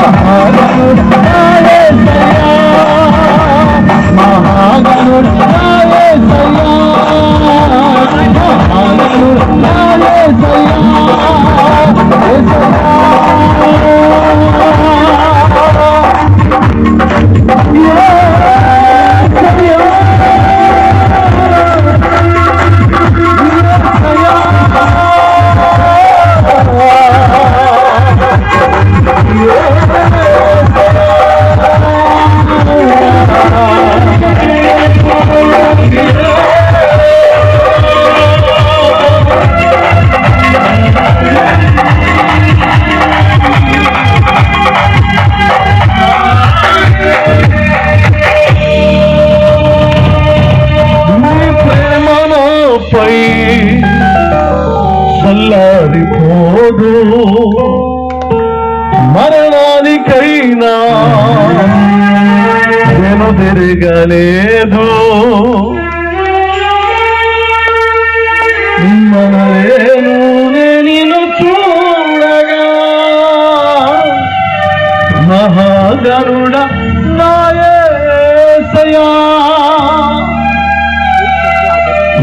Oh, పోదు మరణానికైనా నేను తిరగలేదు. మనలేను నేను చూడగా. మహాగరుడ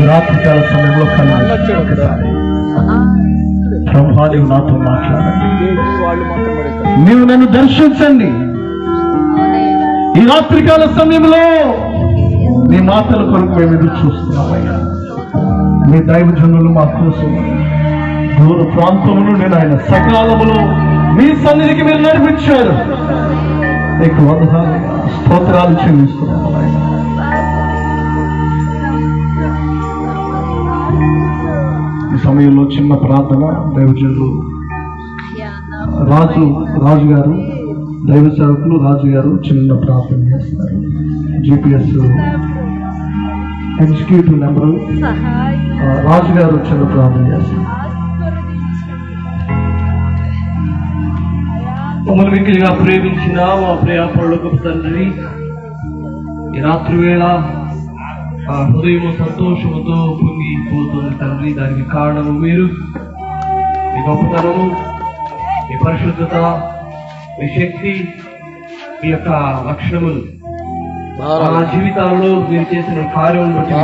రాత్రికాల సమయంలో కన్నా ఒకసారి. ప్రభా నీవు నాతో మాట్లాడండి. నీవు నన్ను దర్శించండి. ఈ రాత్రికాల సమయంలో నీ మాటల కొరకు మేము ఎదురు చూస్తున్నామయ్యా. మీ దైవజనులు మా కోసం దూర ప్రాంతము నుండి ఆయన సకాలములో మీ సన్నిధికి మీరు నడిపించారు. నీకు వందనాలు స్తోత్రాలు చెల్లిస్తున్నాము ఆయన ఈ సమయంలో చిన్న ప్రార్థన దైవజనులు రాజు రాజు గారు దైవ సేవకులు రాజు గారు చిన్న ప్రార్థన చేస్తారు. జిపిఎస్ ఎగ్జిక్యూటివ్ నెంబరు ఆ, రాజు గారు చిన్న ప్రార్థన చేస్తారు. మమ్మల్ని మిక్కిలిగా ప్రేమించిన మా ప్రియాపరులకు తండ్రి ఈ రాత్రి వేళ ఆ హృదయం సంతోషముతో పొంగిపోతుంది తండ్రి దానికి కారణము మీరు. మీ గొప్పతనము మీ పరిశుద్ధత మీ శక్తి మీ యొక్క లక్షణములు మా జీవితాల్లో మీరు చేసిన కార్యం బట్టి